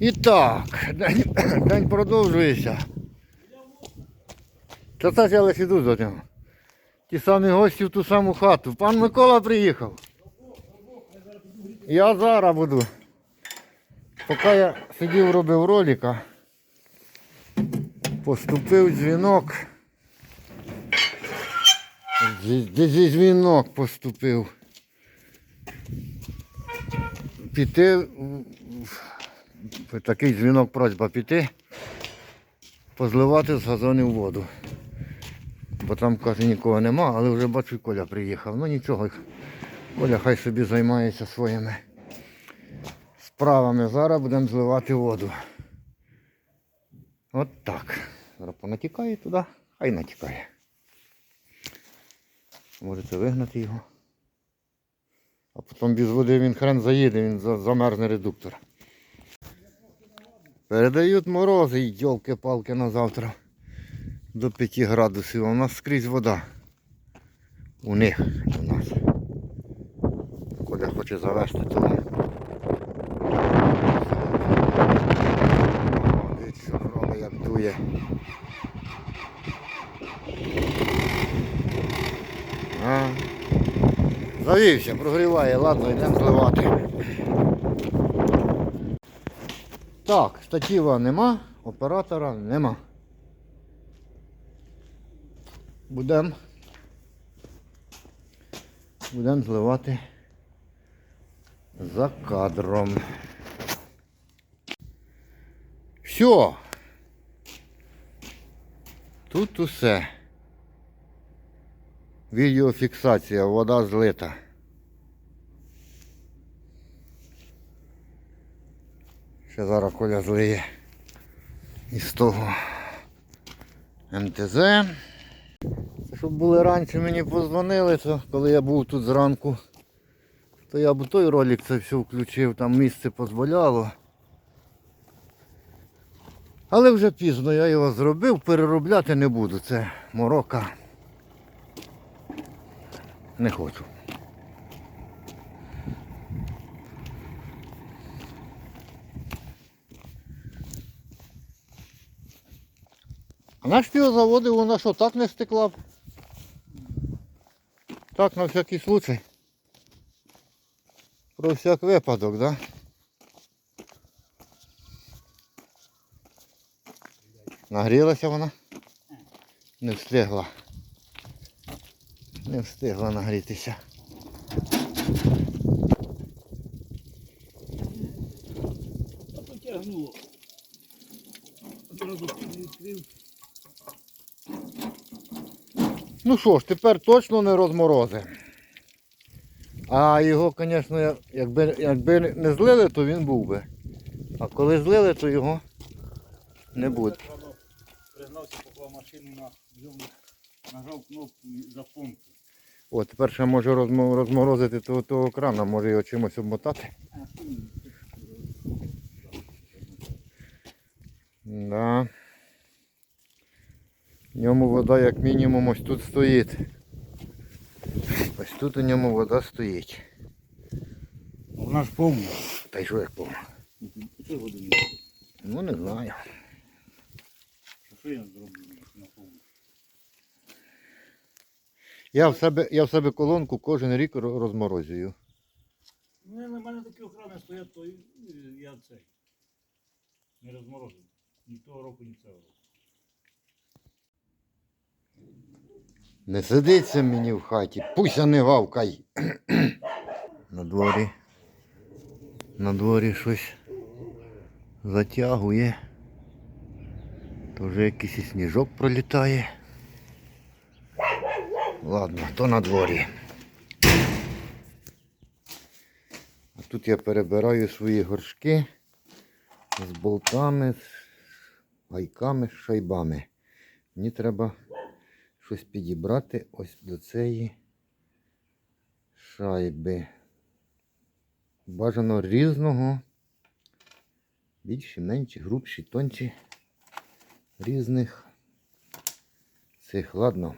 І так, день, день продовжується. Та це я лише йду за нього. Ті самі гості в ту саму хату. Пан Микола приїхав. Я зараз буду. Поки я сидів, робив ролика, поступив дзвінок. Зі- Де зі дзвінок поступив. Піти. Такий дзвінок просьба піти, позливати з газонів воду. Бо там, каже, нікого нема, але вже бачу, Коля приїхав. Ну нічого, Коля хай собі займається своїми справами. Зараз будемо зливати воду. От так. Зараз понатікає туди, хай натікає. Можете вигнати його. А потім без води він хрен заїде, він замерзне редуктор. Передають морози, йолки-палки на завтра. До 5 градусів. У нас скрізь вода. У них, у нас. Коля хоче завести туди. Дивіться, що як дує. Завівся, прогріває, ладно, йдемо зливати. Так, штатива нема, оператора нема. Будемо будем зливати за кадром. Все. Тут усе. Відеофіксація, вода злита. Ще зараз Коля злиє із того МТЗ. Щоб були раніше мені позвонили, то коли я був тут зранку, то я б той ролик це все включив, там місце дозволяло. Але вже пізно я його зробив, переробляти не буду. Це морока. Не хочу. Наш його заводив, вона що, так не стекла? Так, на всякий случай. Про всяк випадок, да? Нагрілася вона? Не встигла. Не встигла нагрітися. Потягнуло. Одразу відкрив. Ну що ж, тепер точно не розморози. А його, звісно, якби, якби не злили, то він був би. А коли злили, то його не буде. Пригнався, поклав машину на нажав кнопку за помпу. О, тепер ще може розморозити того, того крана, може його чимось обмотати. Да. В ньому вода як мінімум ось тут стоїть. Ось тут у ньому вода стоїть. Вона ж повна. Та й що як повно? Що годину? Ну не знаю. Що я зроблю на повну? Я в себе, я в себе колонку кожен рік ро- розморозюю. Ну, я на мене такі охорони стоять, то і- і я цей. Не розморозив. Ні того року, ні цього року. Не сидиться мені в хаті, пуся не гавкай. На дворі. На дворі щось затягує. То вже якийсь сніжок пролітає. Ладно, то на дворі. А тут я перебираю свої горшки з болтами, з гайками, з шайбами. Мені треба щось підібрати ось до цієї шайби. Бажано різного. Більші, менші, грубші, тонші. Різних цих. Ладно.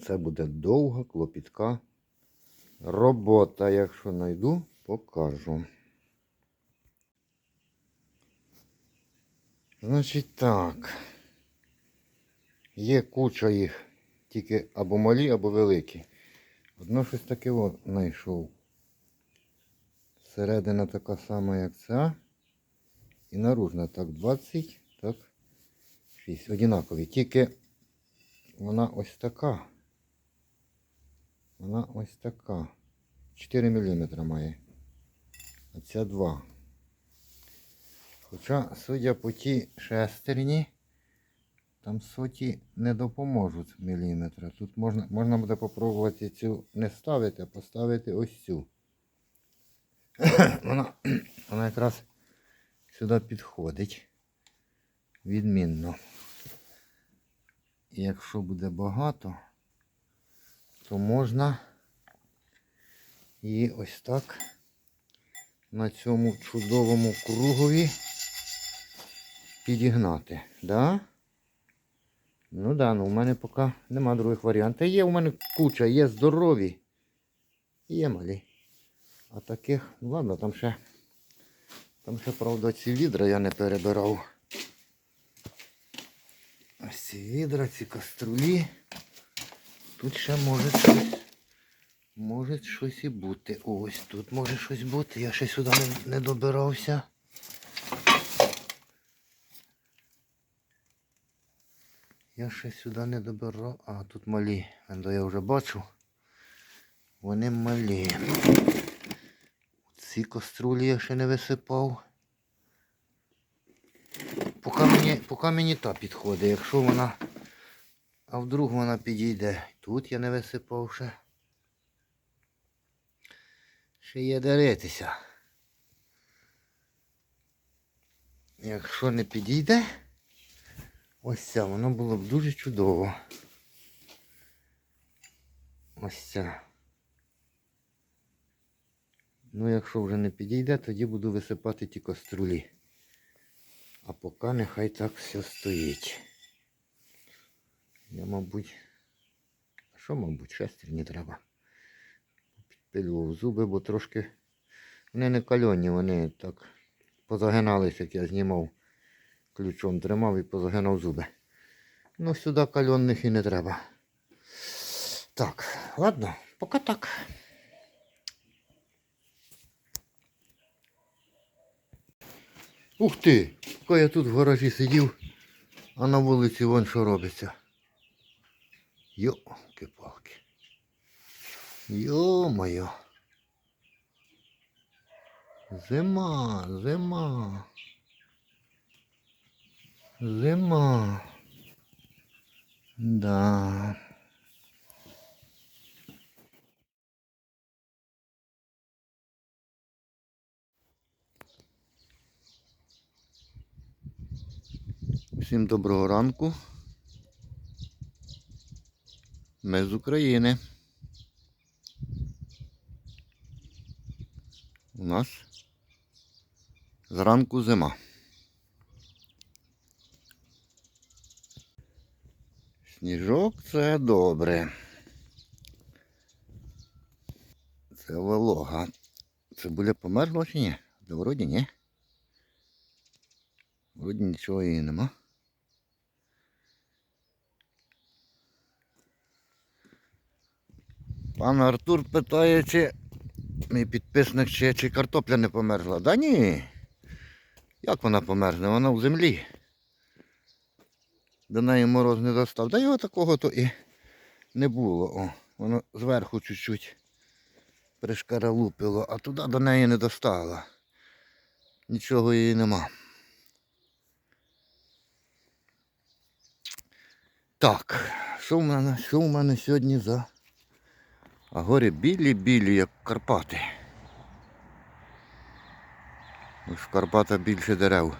Це буде довга, клопітка робота. Якщо знайду, покажу. Значить так. Є куча їх, тільки або малі, або великі. Одно щось таке знайшов. Середина така сама, як ця. І наружна так 20, так. 6. Одинакові. Тільки вона ось така. Вона ось така. 4 мм має. А ця 2. Хоча, судя по тій шестерні, там соті не допоможуть міліметра. Тут можна, можна буде попробувати цю не ставити, а поставити ось цю. вона, вона якраз сюди підходить. Відмінно. І якщо буде багато, то можна її ось так на цьому чудовому кругові підігнати. Да? Ну да, ну в мене поки нема других варіантів. Є у мене куча, є здорові. і Є малі. А таких, ну ладно, там ще. Там ще, правда, ці відра я не перебирав. Ось ці відра, ці каструлі. Тут ще може щось. Може щось і бути. Ось тут може щось бути. Я ще сюди не, не добирався. Я ще сюди не добирав. А, тут малі. Я вже бачу. Вони малі. Ці каструлі я ще не висипав. Поки мені, поки мені та підходить. Якщо вона. А вдруг вона підійде. Тут я не висипав ще. Ще є дивитися. Якщо не підійде, ось ця, воно було б дуже чудово. Ось ця. Ну, якщо вже не підійде, тоді буду висипати ті каструлі. А поки нехай так все стоїть. Я, мабуть, а що, мабуть, шестерні треба. Підпилював зуби, бо трошки вони не кальонні, вони так позагиналися, як я знімав. Ключом тримав і позагинав зуби. Ну, сюди кальонних і не треба. Так, ладно, поки так. Ух ти! Поки я тут в гаражі сидів, а на вулиці вон що робиться. Йо-палки. Йо-моє. Зима, зима. Зима. Да. Всім доброго ранку. Ми з України. У нас зранку зима. Сніжок це добре. Це волога. Цибуля померзла чи ні? Да вроді ні. Вроді нічого її нема. Пан Артур питає, чи мій підписник, чи, чи картопля не померзла. Да ні. Як вона померзне? Вона в землі. До неї мороз не достав. Да його такого то і не було. О, воно зверху чуть-чуть пришкаралупило, а туди до неї не достало. Нічого її нема. Так, що в мене, що в мене сьогодні за... А гори білі-білі, як Карпати. В Карпатах більше дерев.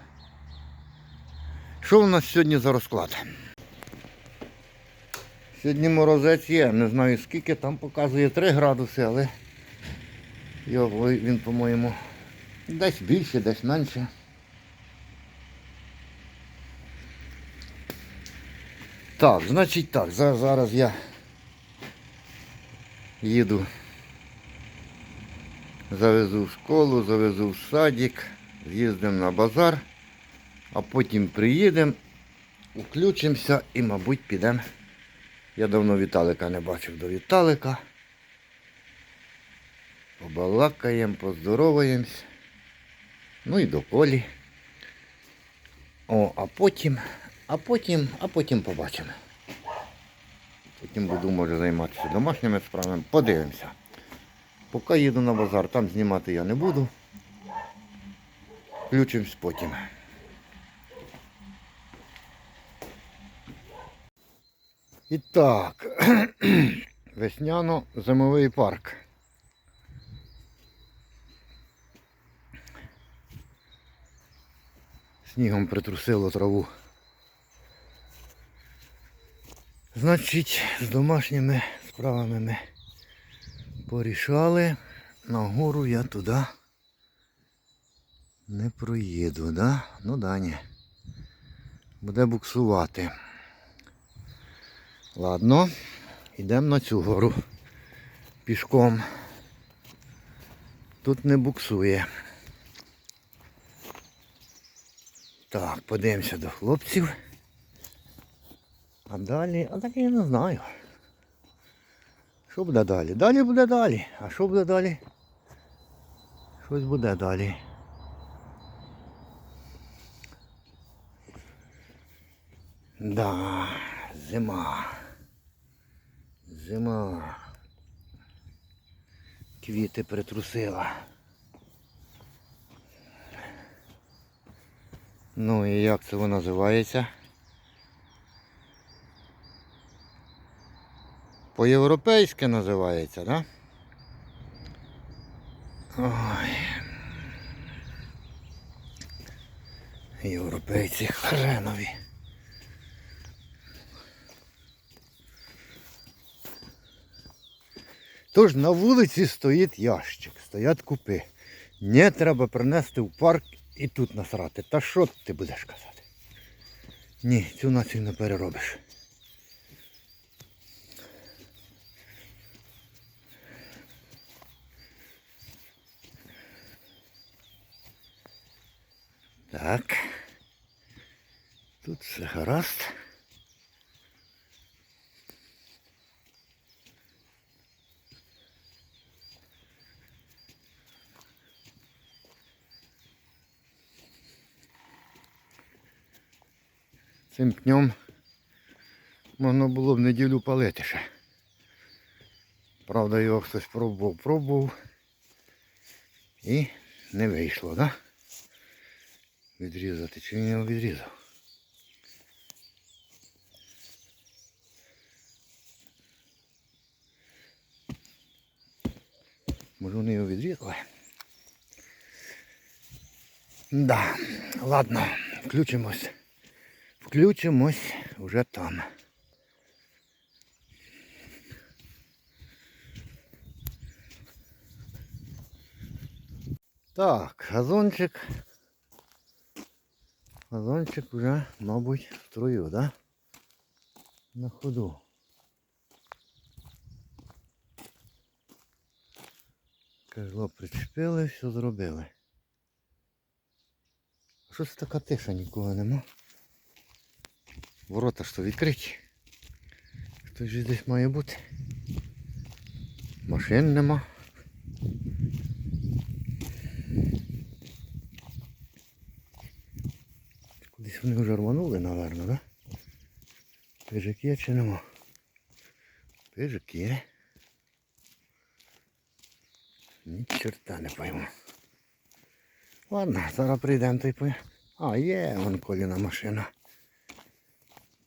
Що у нас сьогодні за розклад? Сьогодні морозець є, не знаю скільки, там показує 3 градуси, але його, він, по-моєму, десь більше, десь менше. Так, значить так, зараз я їду. Завезу в школу, завезу в садик, з'їздимо на базар. А потім приїдемо, включимося і, мабуть, підемо. Я давно Віталика не бачив до Віталика. Побалакаємо, поздороваємось. Ну і до Колі. О, а потім, а потім, а потім побачимо. Потім буду, може, займатися домашніми справами. Подивимося. Поки їду на базар, там знімати я не буду. Включимось потім. І так, весняно-зимовий парк. Снігом притрусило траву. Значить, з домашніми справами ми порішали. На гору я туди не проїду, да? Ну да, ні. Буде буксувати. Ладно, йдемо на цю гору пішком. Тут не буксує. Так, подивимося до хлопців. А далі, а далі я не знаю. Що буде далі? Далі буде далі. А що буде далі? Щось буде далі. Да, зима. Зима. Квіти притрусила. Ну і як це воно називається? По-європейськи називається, да? Ой. Європейці хренові. Тож на вулиці стоїть ящик, стоять купи. Не треба принести в парк і тут насрати. Та що ти будеш казати? Ні, цю націю не переробиш. Так. Тут все гаразд. Цим пнем можна було б неділю палити ще. Правда, його хтось пробував, пробував. І не вийшло, да? Відрізати чи його відрізав? Може вони його відрізали? Да, ладно, включимось. Включимось вже там. Так, газончик. Газончик вже, мабуть, в строю, да? На ходу. Кажло причепили, все зробили. А що це така тиша, нікого нема? Ворота то відкриті. Хтось же десь має бути. Машин нема. Кудись вони вже рванули, напевно, да? Пижик є чи нема? Пижик є. Ні чорта не пойму. Ладно, зараз прийдемо та й по... А, є вон коліна машина.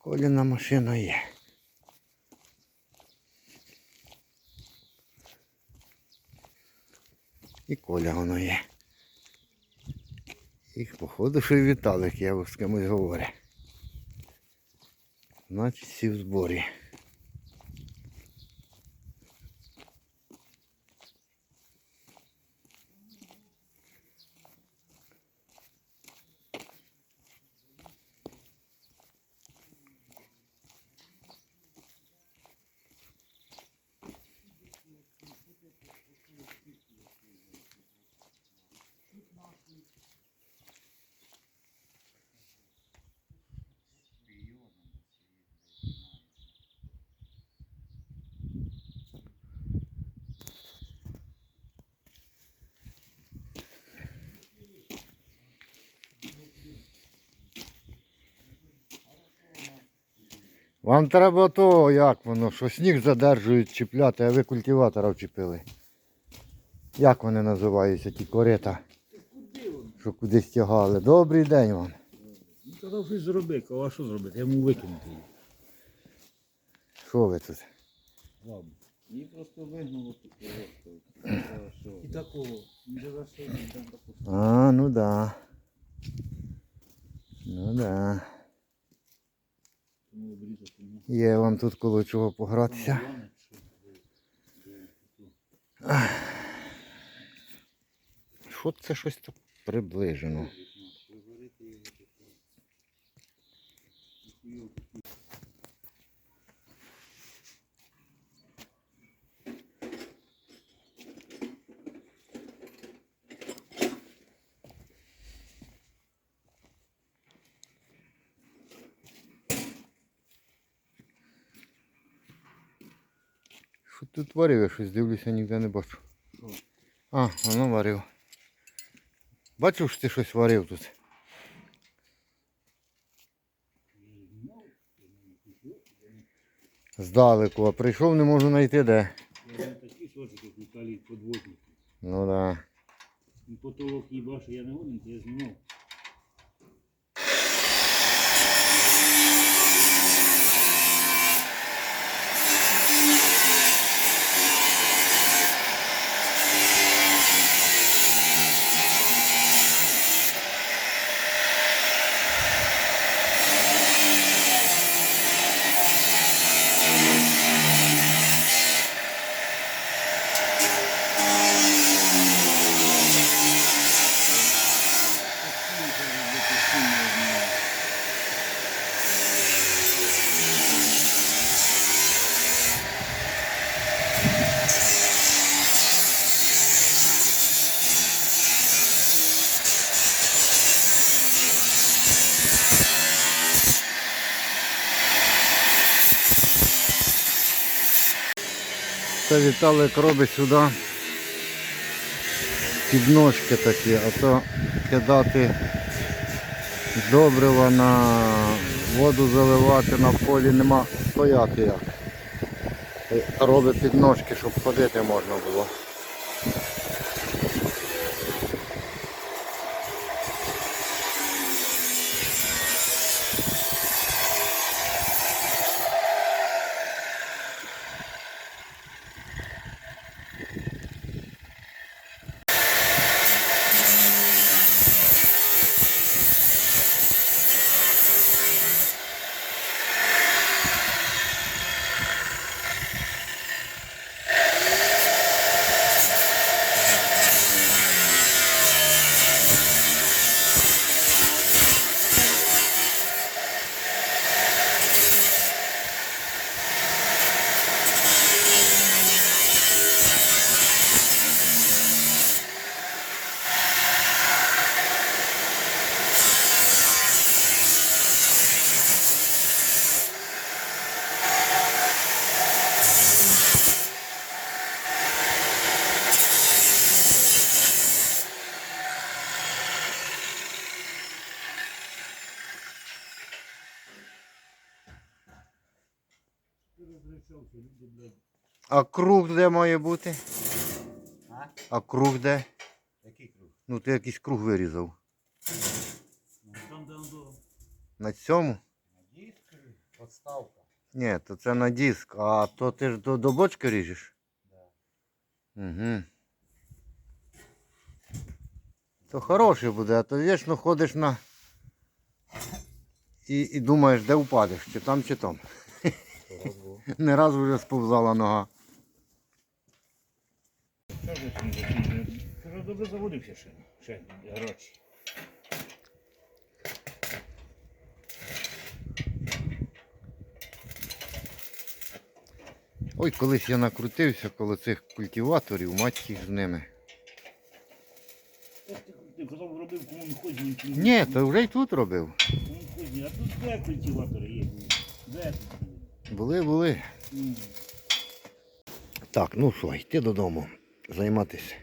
Коліна машина є. І коля воно є. І походу, що і Віталик я з кимось говорю. Значить всі в зборі. Вам треба то, як воно, що сніг задержують чіпляти, а ви культиватора вчепили. Як вони називаються, ті корита, що кудись тягали. Добрий день вам. Ну, казав, щось зроби, а що зробити? Я йому викинути її. Що ви тут? Ладно. Її просто вигнало тут. І такого. Не за що не такого. А, ну да. Ну да. Є вам тут коло чого погратися. Що це щось так приближено? Що тут варив? Я щось дивлюся, ніде не бачу. А, воно варив. Бачив, що ти щось варив тут? Здалеку, а прийшов, не можу знайти де. Такі сочки, як Віталій подводник. Ну да. Потолок їба, що я не годен, то я знімав. Це Віталик робить сюди підножки такі, а то кидати добрива на воду заливати на полі нема стояти як. Робить підножки, щоб ходити можна було. А круг де має бути? А? А круг де? Який круг? Ну ти якийсь круг вирізав. Ну, Там, де он На цьому? На диск, подставка. Ні, то це на диск, а то ти ж до, до бочки ріжеш? Да. Угу. То хороший буде, а то вічно ходиш на. І, і думаєш, де впадеш, чи там, чи там. Не раз вже сповзала нога. Що ж ти не закінчив? Ти ж добре заводився ще. Ще гроші. Ой, колись я накрутився коло цих культиваторів, мать їх з ними. Ти, казав, робив комунхозні. Ні, то вже й тут робив. Комунхозні. А тут де культиватори є? Де? Були, були. М. Так, ну що, йти додому. Займатися.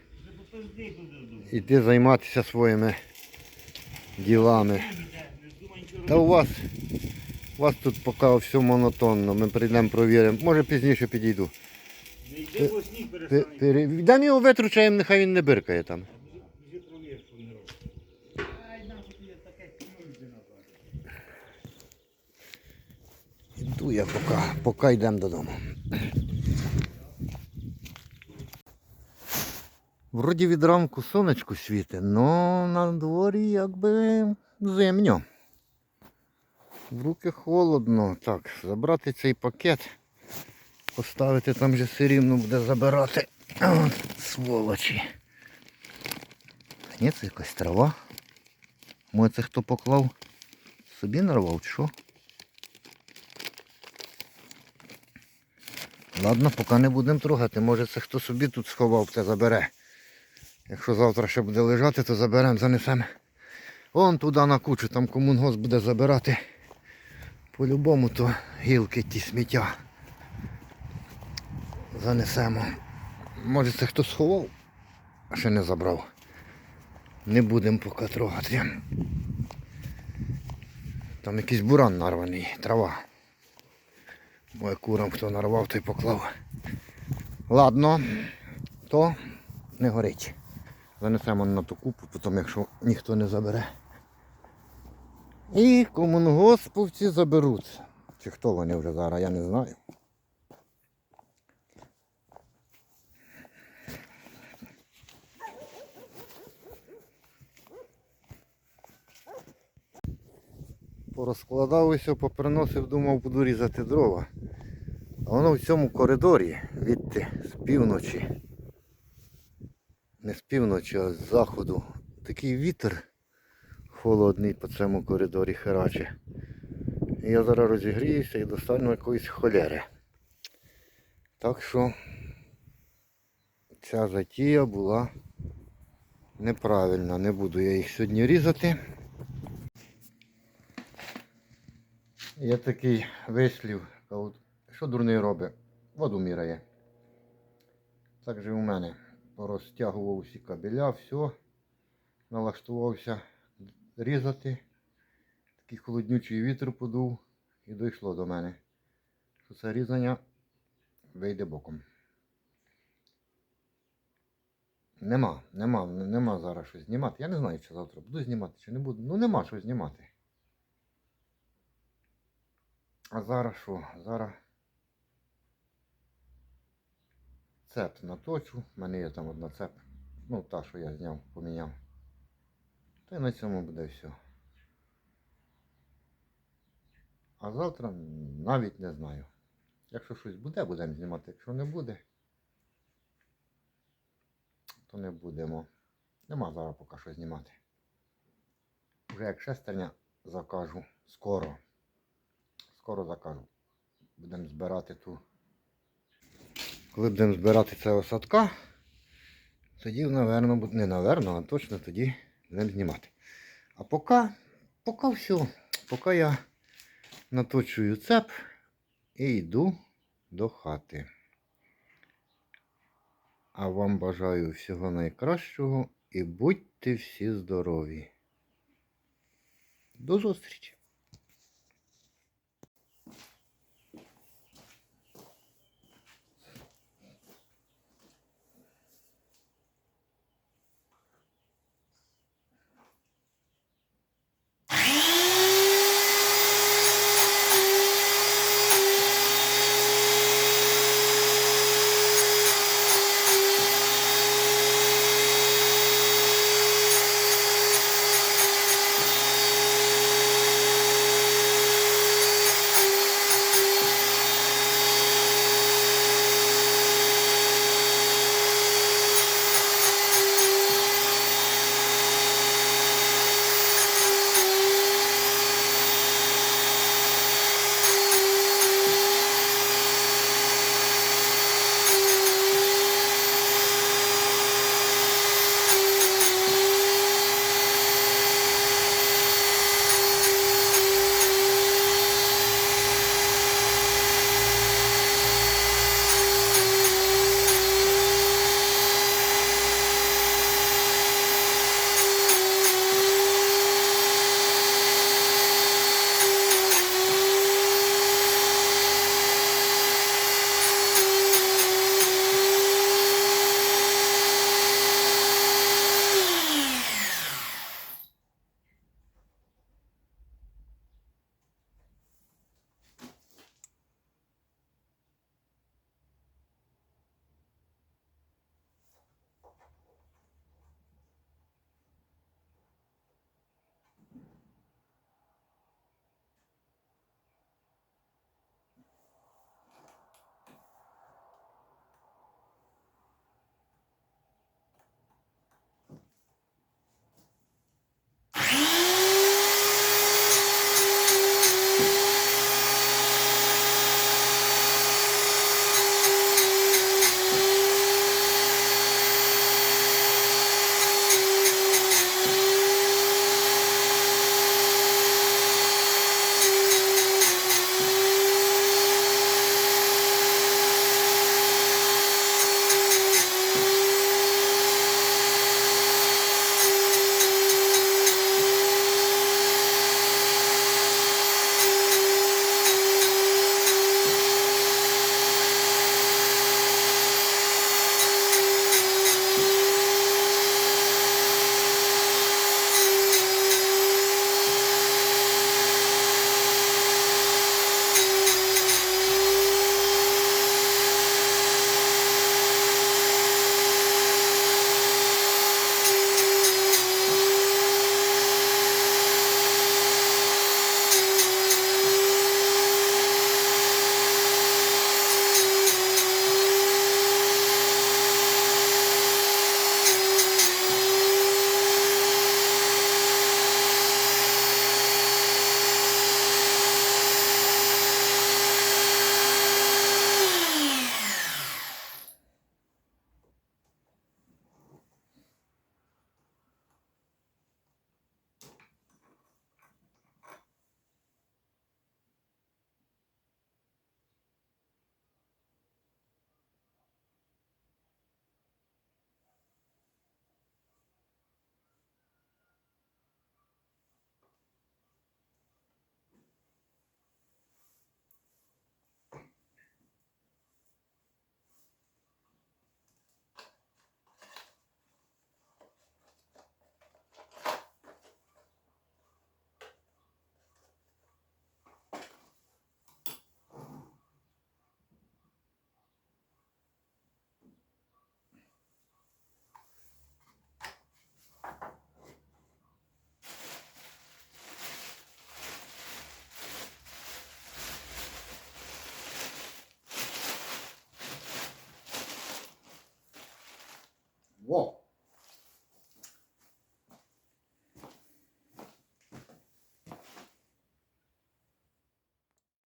Іти займатися своїми ділами. Та у вас У вас тут поки все монотонно. Ми прийдемо провіримо. Може пізніше підійду. Дам його витручаємо, нехай він не биркає там. Іду я поки, поки йдемо додому. Вроді від ранку сонечко світить, но на дворі якби зимньо. В руки холодно. Так, забрати цей пакет, поставити там же все рівно буде забирати. От, сволочі. Ні, це якась трава. Може це хто поклав? Собі нарвав чи що? Ладно, поки не будемо трогати. Може це хто собі тут сховав, це забере. Якщо завтра ще буде лежати, то заберемо, занесемо. Вон туди на кучу, там комунгос буде забирати. По-любому то гілки ті сміття. Занесемо. Може це хто сховав, а ще не забрав. Не будемо поки трогати. Там якийсь буран нарваний, трава. Моє курам хто нарвав, той поклав. Ладно, то не горить. Занесемо на ту купу, потім якщо ніхто не забере. І комунгосповці заберуть. Чи хто вони вже зараз, я не знаю. Порозкладав усе, поприносив, думав, буду різати дрова. А воно в цьому коридорі, відти, з півночі. Не з півночі, а з заходу. Такий вітер холодний по цьому коридорі хераче. Я зараз розігріюся і достану якоїсь холери. Так що ця затія була неправильна. Не буду я їх сьогодні різати. Є такий вислів, що дурний робить? Воду міряє. Так же у мене. Порозтягував усі кабеля, все. Налаштувався різати. Такий холоднючий вітер подув і дійшло до мене. Що це різання вийде боком. Нема, нема, нема зараз що знімати. Я не знаю, чи завтра буду знімати, чи не буду. Ну нема що знімати. А зараз що? Зараз цеп наточу. У мене є там одна цеп. Ну, та, що я зняв, поміняв. Та й на цьому буде все. А завтра навіть не знаю. Якщо щось буде, будемо знімати. Якщо не буде, то не будемо. Нема зараз поки що знімати. Вже як шестерня закажу скоро. Скоро закажу. Будемо збирати ту. Коли будемо збирати цього садка, тоді, буде- не напевно, а точно тоді будемо знімати. А поки, поки все, поки я наточую цеп і йду до хати. А вам бажаю всього найкращого і будьте всі здорові. До зустрічі!